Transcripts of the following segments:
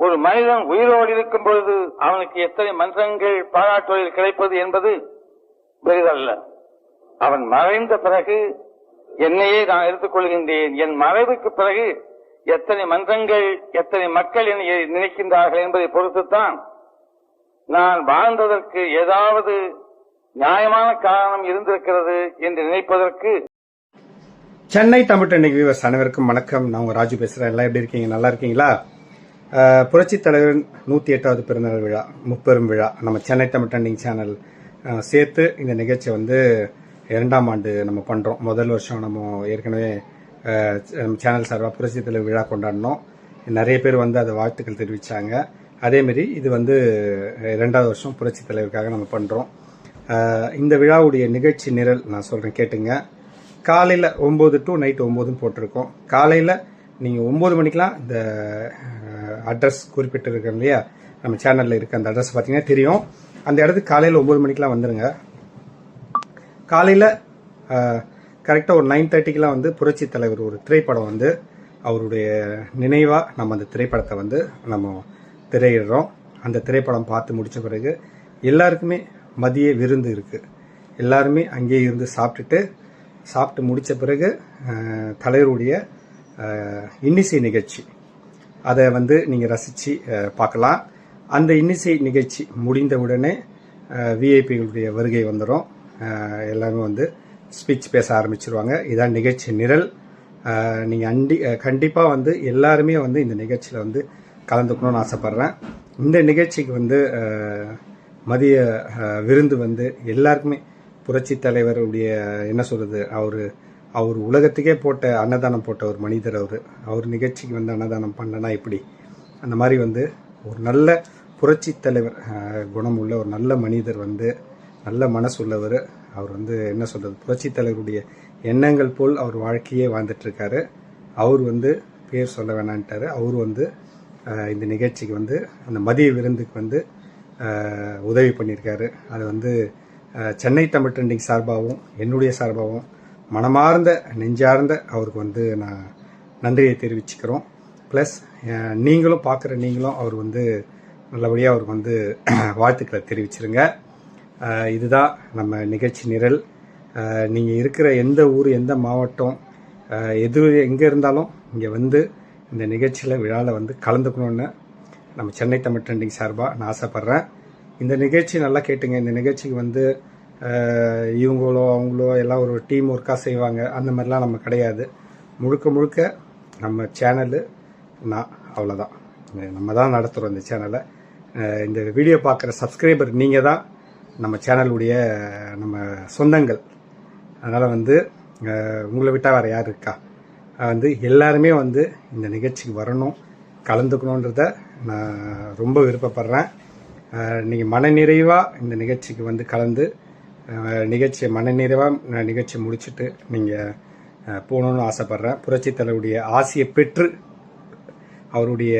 ஒரு மனிதன் உயிரோடு இருக்கும் பொழுது அவனுக்கு எத்தனை மன்றங்கள் பாராட்டுவதில் கிடைப்பது என்பது பெரிதல்ல. அவன் மறைந்த பிறகு என்னையே நான் எடுத்துக்கொள்கின்றேன் என் மறைவுக்கு பிறகு எத்தனை மன்றங்கள் எத்தனை மக்கள் என்னை நினைக்கின்றார்கள் என்பதை பொறுத்துத்தான் நான் வாழ்ந்ததற்கு ஏதாவது நியாயமான காரணம் இருந்திருக்கிறது என்று நினைப்பதற்கு சென்னை தமிழ் ட்ரெண்டிங் அனைவருக்கும் வணக்கம். நான் உங்க ராஜு பேசுறேன். எல்லாம் எப்படி இருக்கீங்க? நல்லா இருக்கீங்களா? புரட்சித் தலைவரின் நூற்றி எட்டாவது பிறந்தநாள் விழா முப்பெரும் விழா நம்ம சென்னை தமிழ் ட்ரெண்டிங் சேனல் சேர்த்து இந்த நிகழ்ச்சி வந்து இரண்டாம் ஆண்டு நம்ம பண்ணுறோம் முதல் வருஷம் நம்ம ஏற்கனவே நம்ம சேனல் சார்பாக புரட்சித் தலைவர் விழா கொண்டாடினோம். நிறைய பேர் வந்து அதை வாழ்த்துக்கள் தெரிவித்தாங்க அதேமாரி இது வந்து ரெண்டாவது இரண்டாவது வருஷம் புரட்சித் தலைவருக்காக நம்ம பண்ணுறோம் இந்த விழாவுடைய நிகழ்ச்சி நிரல் நான் சொல்கிறேன் கேட்டுங்க. காலையில் ஒம்பது டு நைட் ஒம்போதுன்னு போட்டிருக்கோம். காலையில் நீங்கள் ஒம்பது மணிக்கெலாம் இந்த அட்ரஸ் குறிப்பிட்டிருக்கோம் இல்லையா? நம்ம சேனலில் இருக்க அந்த அட்ரஸ் பார்த்தீங்கன்னா தெரியும். அந்த இடத்துக்கு காலையில் ஒம்பது மணிக்கெலாம் வந்துடுங்க காலையில் கரெக்டாக ஒரு நைன் தேர்ட்டிக்கெலாம் வந்து புரட்சி தலைவர் ஒரு திரைப்படம் வந்து அவருடைய நினைவாக நம்ம அந்த திரைப்படத்தை வந்து நம்ம திரையிடுறோம். அந்த திரைப்படம் பார்த்து முடித்த பிறகு எல்லாருக்குமே மதிய விருந்து இருக்குது எல்லாருமே அங்கேயே இருந்து சாப்பிட்டுட்டு சாப்பிட்டு முடித்த பிறகு தலைவருடைய இன்னிசை நிகழ்ச்சி. அதை வந்து நீங்கள் ரசித்து பார்க்கலாம். அந்த இன்னிசை நிகழ்ச்சி முடிந்த உடனே விஐபிகளுடைய வருகை வந்துடும் எல்லாரும் வந்து ஸ்பீச் பேச ஆரம்பிச்சிருவாங்க. இதான் நிகழ்ச்சி நிரல். நீங்கள் அண்டி கண்டிப்பாக வந்து எல்லாருமே வந்து இந்த நிகழ்ச்சியில் வந்து கலந்துக்கணும்னு ஆசைப்பட்றேன். இந்த நிகழ்ச்சிக்கு வந்து மதிய விருந்து வந்து எல்லாருக்குமே புரட்சி தலைவருடைய என்ன சொல்கிறது அவர் அவர் உலகத்துக்கே போட்ட அன்னதானம் போட்ட ஒரு மனிதர் அவர். அவர் நிகழ்ச்சிக்கு வந்து அன்னதானம் பண்ணனா எப்படி? அந்த மாதிரி வந்து ஒரு நல்ல புரட்சி தலைவர் குணம் உள்ள ஒரு நல்ல மனிதர் வந்து நல்ல மனசு உள்ளவர் அவர் வந்து என்ன சொல்கிறது புரட்சி தலைவருடைய எண்ணங்கள் போல் அவர் வாழ்க்கையே வாழ்ந்துட்டுருக்காரு. அவர் வந்து பேர் சொல்ல வேணான்ட்டார். அவர் வந்து இந்த நிகழ்ச்சிக்கு வந்து அந்த மதிய விருந்துக்கு வந்து உதவி பண்ணியிருக்காரு. அது வந்து சென்னை தமிழ் ட்ரெண்டிங் சார்பாகவும் என்னுடைய சார்பாகவும் மனமார்ந்த நெஞ்சார்ந்த அவருக்கு வந்து நான் நன்றியை தெரிவிச்சுக்கிறோம். ப்ளஸ் நீங்களும் பார்க்குற நீங்களும் அவர் வந்து நல்லபடியாக அவருக்கு வந்து வாழ்த்துக்களை தெரிவிச்சிருங்க. இதுதான் நம்ம நிகழ்ச்சி நிரல். நீங்கள் இருக்கிற எந்த ஊர் எந்த மாவட்டம் எது எங்கே இருந்தாலும் இங்கே வந்து இந்த நிகழ்ச்சியில் விழாவில் வந்து கலந்துக்கணும்னு நம்ம சென்னை தமிழ் ட்ரெண்டிங் சார்பாக நான் ஆசைப்பட்றேன். இந்த நிகழ்ச்சி நல்லா கேட்டுங்க. இந்த நிகழ்ச்சிக்கு வந்து இவங்களோ அவங்களோ எல்லாம் ஒரு டீம் ஒர்க்காக செய்வாங்க. அந்த மாதிரிலாம் நம்ம கிடையாது. முழுக்க முழுக்க நம்ம சேனலு நான் அவ்வளோதான் நம்ம தான் நடத்துகிறோம் இந்த சேனலை இந்த வீடியோ பார்க்குற சப்ஸ்கிரைபர் நீங்கள் தான் நம்ம சேனலுடைய நம்ம சொந்தங்கள். அதனால் வந்து உங்களை விட்டால் வேறு யார் இருக்கா? வந்து எல்லாருமே வந்து இந்த நிகழ்ச்சிக்கு வரணும் கலந்துக்கணுன்றத நான் ரொம்ப விருப்பப்படுறேன். நீங்கள் மனநிறைவாக இந்த நிகழ்ச்சிக்கு வந்து கலந்து நிகழ்ச்சியை மனநிறைவாக நிகழ்ச்சி முடிச்சுட்டு நீங்கள் போகணுன்னு ஆசைப்பட்றேன். புரட்சி தலைவருடைய ஆசையை பெற்று அவருடைய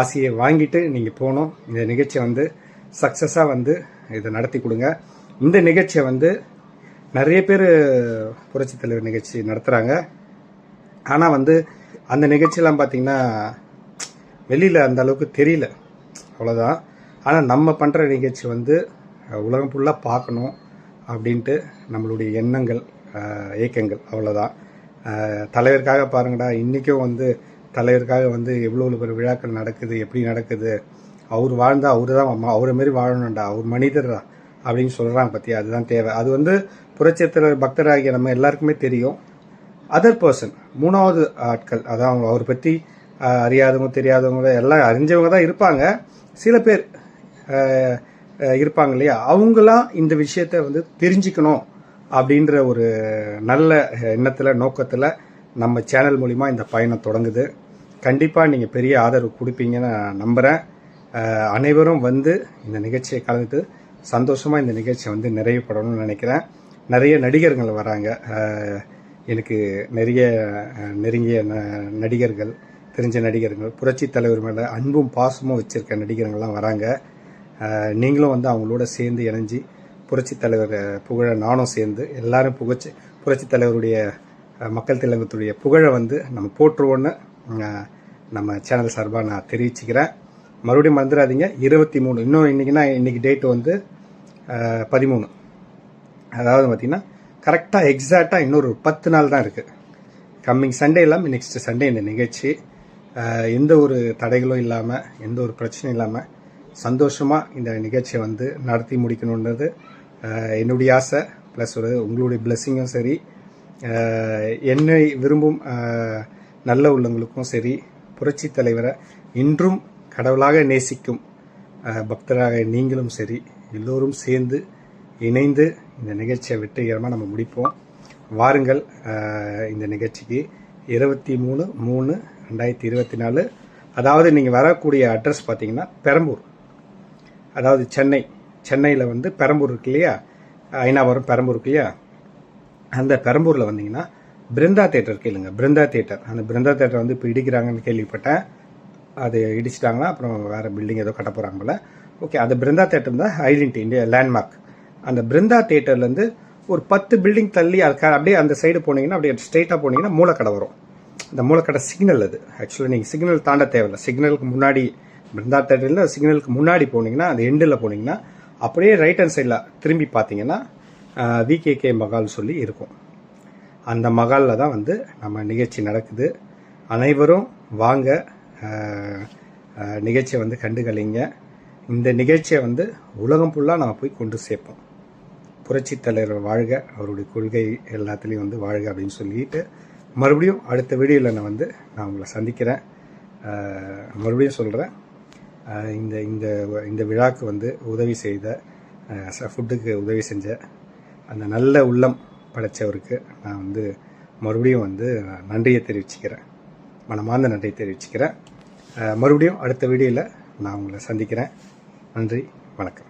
ஆசையை வாங்கிட்டு நீங்கள் போகணும். இந்த நிகழ்ச்சியை வந்து சக்ஸஸாக வந்து இதை நடத்தி கொடுங்க. இந்த நிகழ்ச்சியை வந்து நிறைய பேர் புரட்சி தலைவர் நிகழ்ச்சி நடத்துகிறாங்க ஆனால் வந்து அந்த நிகழ்ச்சியெல்லாம் பார்த்திங்கன்னா வெளியில் அந்த அளவுக்கு தெரியல. அவ்வளோதான் ஆனால் நம்ம பண்ணுற நிகழ்ச்சி வந்து உலகம் ஃபுல்லாக பார்க்கணும். அப்படின்ட்டு நம்மளுடைய எண்ணங்கள் ஏக்கங்கள் அவ்வளோதான் தலைவருக்காக பாருங்கடா இன்றைக்கும் வந்து தலைவருக்காக வந்து எவ்வளோ பெரிய விழாக்கள் நடக்குது எப்படி நடக்குது? அவர் வாழ்ந்தால் அவர் தான் அம்மா அவரை மாரி வாழணும்டா அவர் மனிதர்டா அப்படின்னு சொல்கிறாங்க பற்றி அதுதான் தேவை. அது வந்து புரட்சித்தலைவர் பக்தராகிய நம்ம எல்லாருக்குமே தெரியும். அதர் பர்சன் மூணாவது ஆட்கள் அதான் அவங்க அவரை பற்றி அறியாதவங்க தெரியாதவங்க எல்லாம் அறிஞ்சவங்க தான் இருப்பாங்க. சில பேர் இருப்பாங்க இல்லையா? அவங்களாம் இந்த விஷயத்த வந்து தெரிஞ்சுக்கணும் அப்படின்ற ஒரு நல்ல எண்ணத்தில் நோக்கத்தில் நம்ம சேனல் மூலிமா இந்த பயணம் தொடங்குது. கண்டிப்பாக நீங்கள் பெரிய ஆதரவு கொடுப்பீங்கன்னு நான் நம்புகிறேன் அனைவரும் வந்து இந்த நிகழ்ச்சியை கலந்துட்டு சந்தோஷமாக இந்த நிகழ்ச்சியை வந்து நிறைவுபடணும்னு நினைக்கிறேன். நிறைய நடிகர்கள் வராங்க. எனக்கு நிறைய நெருங்கிய ந- நடிகர்கள் தெரிஞ்ச நடிகர்கள் புரட்சி தலைவர் மேலே அன்பும் பாசமும் வச்சுருக்க நடிகர்கள்லாம் வராங்க. நீங்களும் வந்து அவங்களோட சேர்ந்து இணைஞ்சு புரட்சி தலைவர் புகழ நானும் சேர்ந்து எல்லாரும் புகழ்ச்சி புரட்சி தலைவருடைய மக்கள் திலகத்துடைய புகழை வந்து நம்ம போற்றுவோன்னு நம்ம சேனல் சார்பாக நான் தெரிவிச்சுக்கிறேன். மறுபடியும் மறந்துடாதீங்க. இருபத்தி மூணு. இன்னும் இன்றைக்கினா இன்றைக்கி டேட் வந்து பதிமூணு. அதாவது பார்த்திங்கன்னா கரெக்டாக எக்ஸாக்டாக இன்னொரு பத்து நாள் தான் இருக்குது கம்மிங் சண்டே இல்லாமல் நெக்ஸ்ட் சண்டே இந்த நிகழ்ச்சி. எந்த ஒரு தடைகளும் இல்லாமல் எந்த ஒரு பிரச்சனையும் இல்லாமல் சந்தோஷமாக இந்த நிகழ்ச்சியை வந்து நடத்தி முடிக்கணுன்றது என்னுடைய ஆசை ப்ளஸ் ஒரு உங்களுடைய பிளெஸ்ஸிங்கும் சரி என்னை விரும்பும் நல்ல உள்ளங்களுக்கும் சரி புரட்சி தலைவரை இன்றும் கடவுளாக நேசிக்கும் பக்தராக நீங்களும் சரி எல்லோரும் சேர்ந்து இணைந்து இந்த நிகழ்ச்சியை வெற்றிகரமாக நம்ம முடிப்போம். வாருங்கள் இந்த நிகழ்ச்சிக்கு. இருபத்தி மூணு மூணு ரெண்டாயிரத்தி இருபத்தி நாலு. அதாவது நீங்கள் வரக்கூடிய அட்ரஸ் பார்த்தீங்கன்னா பெரம்பூர். அதாவது சென்னை சென்னையில் வந்து பெரம்பூர் இருக்கு இல்லையா? ஐநாவரம் பெரம்பூர் இருக்கு இல்லையா? அந்த பெரம்பூரில் வந்தீங்கன்னா பிருந்தா தேட்டர் கேளுங்க பிருந்தா தேட்டர். அந்த பிருந்தா தேட்டர் வந்து இப்போ இடிக்கிறாங்கன்னு கேள்விப்பட்டேன். அது இடிச்சிட்டாங்களா? அப்புறம் வேறு பில்டிங் ஏதோ கட்ட போகிறாங்க ஓகே அந்த பிருந்தா தேட்டர் தான் ஐடென்டி இந்தியா லேண்ட்மார்க் அந்த பிருந்தா தேட்டர்லேருந்து ஒரு பத்து பில்டிங் தள்ளி அதுக்கு அப்படியே அந்த சைடு போனீங்கன்னா அப்படியே ஸ்ட்ரெயிட்டாக போனீங்கன்னா மூலக்கடை வரும். இந்த மூலக்கடை சிக்னல் அது. ஆக்சுவலாக நீங்கள் சிக்னல் தாண்ட தேவையில்லை. சிக்னலுக்கு முன்னாடி பிருந்தா தேட்டரில் சிக்னலுக்கு முன்னாடி போனீங்கன்னா அந்த எண்டில் போனீங்கன்னா அப்படியே ரைட் ஹேண்ட் சைடில் திரும்பி பார்த்தீங்கன்னா விகேகே மகால் சொல்லி இருக்கும். அந்த மகாலில் தான் வந்து நம்ம நிகழ்ச்சி நடக்குது. அனைவரும் வாங்க. நிகழ்ச்சியை வந்து கண்டுகளிங்க. இந்த நிகழ்ச்சியை வந்து உலகம் ஃபுல்லாக நம்ம போய் கொண்டு சேர்ப்போம். புரட்சி தலைவர் வாழ்க அவருடைய கொள்கை எல்லாத்துலேயும் வந்து வாழ்க அப்படின்னு சொல்லிட்டு மறுபடியும் அடுத்த வீடியோவில் நான் வந்து நான் உங்களை சந்திக்கிறேன். மறுபடியும் சொல்கிறேன் இந்த இந்த இந்த விழாக்கு வந்து உதவி செய்த ஃபுட்டுக்கு உதவி செஞ்ச அந்த நல்ல உள்ளம் படைச்சவருக்கு நான் வந்து மறுபடியும் வந்து நன்றியை தெரிவிச்சுக்கிறேன். மனமார்ந்த நன்றியை தெரிவிச்சுக்கிறேன். மறுபடியும் அடுத்த வீடியோவில் நான் உங்களை சந்திக்கிறேன். நன்றி வணக்கம்.